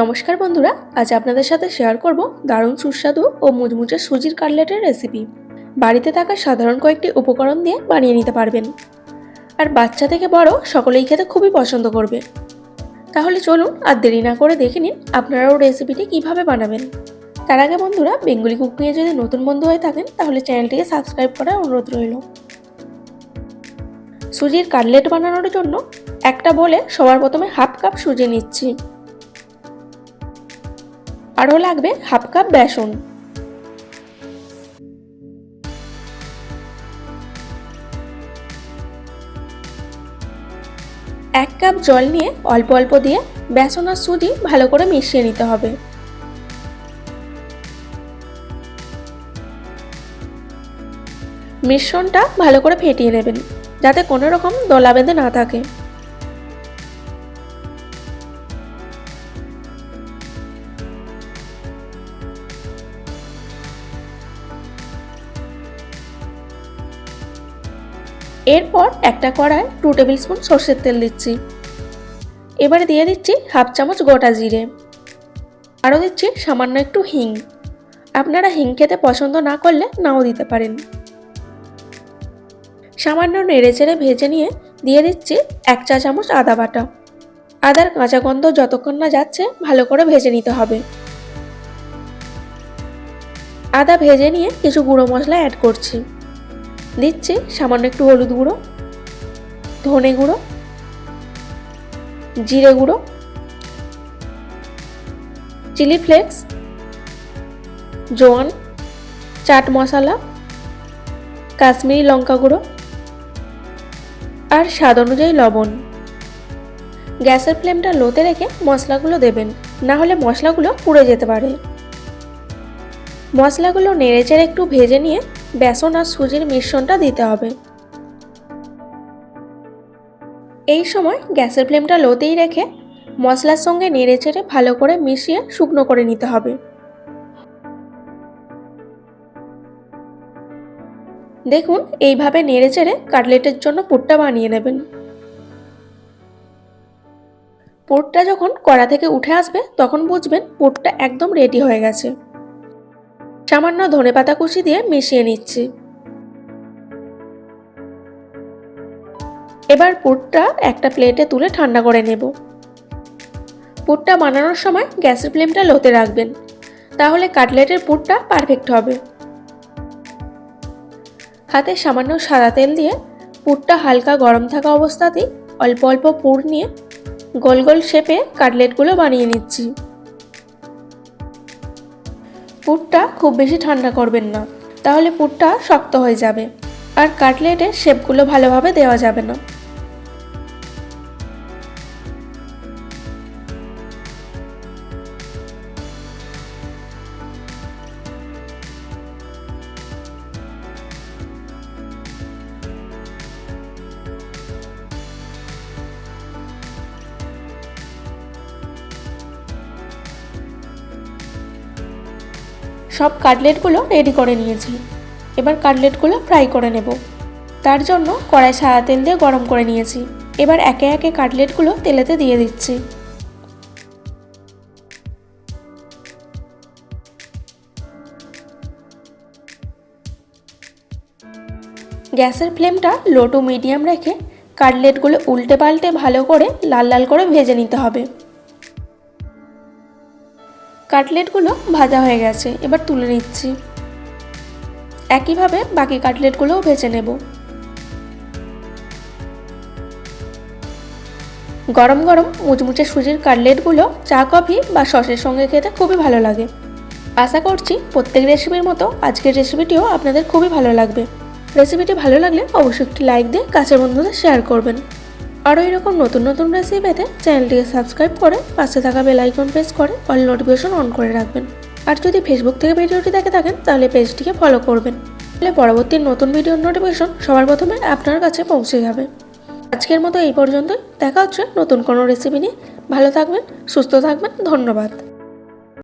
নমস্কার বন্ধুরা, আজ আপনাদের সাথে শেয়ার করব দারুণ সুস্বাদু ও মুচমুচে সুজির কাটলেটের রেসিপি বাড়িতে থাকা সাধারণ কয়েকটি উপকরণ দিয়ে বানিয়ে নিতে পারবেন। আর বাচ্চা থেকে বড় সকলেই খেতে খুবই পছন্দ করবে। তাহলে চলুন আর দেরি না করে দেখে নিন আপনারাও রেসিপিটি কীভাবে বানাবেন। তার আগে বন্ধুরা, বেঙ্গলি কুকিংয়ে যদি নতুন বন্ধু হয়ে থাকেন, তাহলে চ্যানেলটিকে সাবস্ক্রাইব করার অনুরোধ রইল। সুজির কাটলেট বানানোর জন্য একটা বলে সবার প্রথমে হাফ কাপ সুজি নিচ্ছি। আরও লাগবে হাফ কাপ বেসন। এক কাপ জল নিয়ে অল্প অল্প দিয়ে বেসন আর সুজি ভালো করে মিশিয়ে নিতে হবে। মিশ্রণটা ভালো করে ফেটিয়ে নেবেন, যাতে কোনো রকম দলা বেঁধে না থাকে। এরপর একটা কড়ায় টু টেবিল স্পুন সর্ষের তেল দিচ্ছি। এবারে দিয়ে দিচ্ছি হাফ চামচ গোটা জিরে। আরও দিচ্ছি সামান্য একটু হিং। আপনারা হিং খেতে পছন্দ না করলে নাও দিতে পারেন। সামান্য নেড়ে চেড়ে ভেজে নিয়ে দিয়ে দিচ্ছি এক চা চামচ আদা বাটা। আদার কাঁচা গন্ধ যতক্ষণ না যাচ্ছে ভালো করে ভেজে নিতে হবে। আদা ভেজে নিয়ে কিছু গুঁড়ো মশলা অ্যাড করছি। দিচ্ছি, সামান্য একটু হলুদ গুঁড়ো, ধনে গুঁড়ো, জিরে গুঁড়ো, চিলি ফ্লেক্স, জোয়ান, চাট মশলা, কাশ্মীরি লঙ্কা গুঁড়ো আর স্বাদ অনুযায়ী লবণ। গ্যাসের ফ্লেমটা লোতে রেখে মশলাগুলো দেবেন, না হলে মশলাগুলো পুড়ে যেতে পারে। মশলাগুলো নেড়েচেড়ে একটু ভেজে নিয়ে বেসন আর সুজির মিশ্রণটা দিতে হবে। এই সময় গ্যাসের ফ্লেমটা লোতেই রেখে মশলার সঙ্গে নেড়ে চেড়ে ভালো করে মিশিয়ে শুকনো করে নিতে হবে। দেখুন, এইভাবে নেড়ে চেড়ে কাটলেটের জন্য পুরটা বানিয়ে নেবেন। পুরটা যখন কড়া থেকে উঠে আসবে, তখন বুঝবেন পুরটা একদম রেডি হয়ে গেছে। সামান্য ধনে পাতা কুচি দিয়ে মিশিয়ে নিচ্ছি। এবার পুরটা একটা প্লেটে তুলে ঠান্ডা করে নেব। পুরটা বানানোর সময় গ্যাসের ফ্লেমটা লোতে রাখবেন, তাহলে কাটলেটের পুরটা পারফেক্ট হবে। হাতে সামান্য সাদা তেল দিয়ে পুরটা হালকা গরম থাকা অবস্থাতেই অল্প অল্প পুর নিয়ে গোল গোল শেপে কাটলেটগুলো বানিয়ে নিচ্ছি। পুরটা খুব বেশি ঠান্ডা করবেন না। তাহলে পুরটা শক্ত হয়ে যাবে। আর কাটলেটের শেপগুলো ভালোভাবে দেওয়া যাবে না। সব কাটলেটগুলো রেডি করে নিয়েছি। এবার কাটলেটগুলো ফ্রাই করে নেব। তার জন্য কড়াই সাদা তেল দিয়ে গরম করে নিয়েছি। এবার একে একে কাটলেটগুলো তেলেতে দিয়ে দিচ্ছি। গ্যাসের ফ্লেমটা লো টু মিডিয়াম রেখে কাটলেটগুলো উল্টে পাল্টে ভালো করে লাল লাল করে ভেজে নিতে হবে। কাটলেটগুলো ভাজা হয়ে গেছে, এবার তুলে নিচ্ছি। একইভাবে বাকি কাটলেটগুলোও ভেজে নেব। গরম গরম মুচমুচে সুজির কাটলেটগুলো চা, কফি বা সসের সঙ্গে খেতে খুবই ভালো লাগে। আশা করছি প্রত্যেক রেসিপির মতো আজকের রেসিপিটিও আপনাদের খুবই ভালো লাগবে। রেসিপিটি ভালো লাগলে অবশ্যই একটি লাইক দিয়ে কাছের বন্ধুদের শেয়ার করবেন। আরও এরকম নতুন নতুন রেসিপি পেতে চ্যানেলটিকে সাবস্ক্রাইব করে পাশে থাকা বেল আইকন প্রেস করে অল নোটিফিকেশন অন করে রাখবেন। আর যদি ফেসবুক থেকে ভিডিওটি দেখে থাকেন, তাহলে পেজটিকে ফলো করবেন। তাহলে পরবর্তী নতুন ভিডিওর নোটিফিকেশন সবার প্রথমে আপনার কাছে পৌঁছে যাবে। আজকের মতো এই পর্যন্তই। দেখা হচ্ছে নতুন কোনো রেসিপি নিয়ে। ভালো থাকবেন, সুস্থ থাকবেন, ধন্যবাদ।